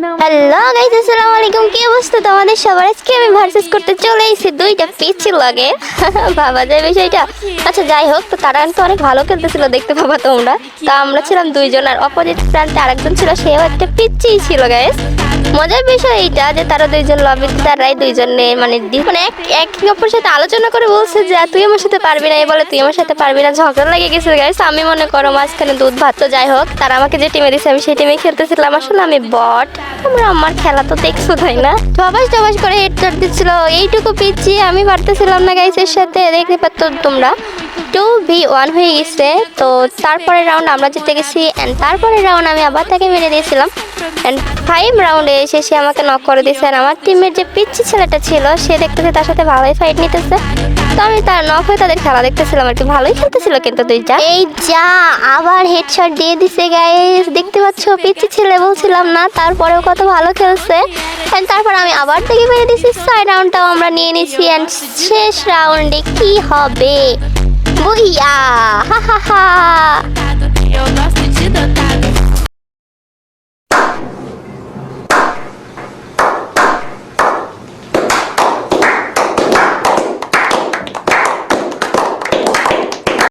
Hello guys আসসালামু আলাইকুম কি অবস্থা তোমাদের সবার? আজকে আমি ভার্সেস করতে চলে এসেছি। দুইটা পিচ্ছি লাগে। বাবা যায় বিষয়টা। আচ্ছা যাই হোক, তো তারা তো অনেক ভালো খেলতেছিল দেখতে পাবা তোমরা। তা আমরা ছিলাম দুইজন আর অপোজিট প্রান্তে আরেকজন ছিল, সেও একটা পিচ্ছি ছিল গাইস মজার বিষয় এইটা যে তারা দুইজন লবিতে তারাই দুইজনে মানে মানে এক এক অপরের সাথে আলোচনা করে বলছে যে তুই আমার সাথে পারবি না। এ বলে, তুই আমার সাথে পারবি না। ঝগড়া লেগে গেছে গাইস আমি মনে করো মাঝখানে দুধ ভাত, তো যাই হোক, তারা আমাকে যে টিমে দিছে, আমি সেই টিমে খেলতেছিলাম। আসলে আমি বট তোমরা আমার খেলা তো দেখছ, তাই না? ধবাস ধবাস করে হেডশট দিচ্ছিল, এইটুকু পিচ্ছি আমি পারতেছিলাম না গাইসের সাথে, দেখতে পাচ্ছ তোমরা। টু ভি ওয়ান হয়ে গেছে, তো তারপরে রাউন্ড আমরা জিতে গেছি অ্যান্ড তারপরে রাউন্ড আমি আবার তাকে মেরে দিয়েছিলাম। অ্যান্ড ফাইভ রাউন্ডে এসে সে আমাকে নক করে দিয়েছে। আমার টিমের যে পিচ্ছি ছেলেটা ছিল, সে দেখতেছে তার সাথে ভালোই ফাইট নিতেছে। তো আমি তার নক হয়ে তাদের খেলা দেখতেছিলাম আর কি, ভালোই খেলতেছিল কিন্তু দুইটা এই যা, আবার হেডশট দিয়ে দিছে গাইস দেখতে পাচ্ছ পিচ্ছি ছেলে, বলছিলাম না, তারপরেও কত ভালো খেলছে। অ্যান্ড তারপর আমি আবার থেকে মেরে দিছি ছয় রাউন্ডটাও আমরা নিয়ে নিছি। অ্যান্ড শেষ রাউন্ডে কি হবে? বুইয়া, হা হা হা।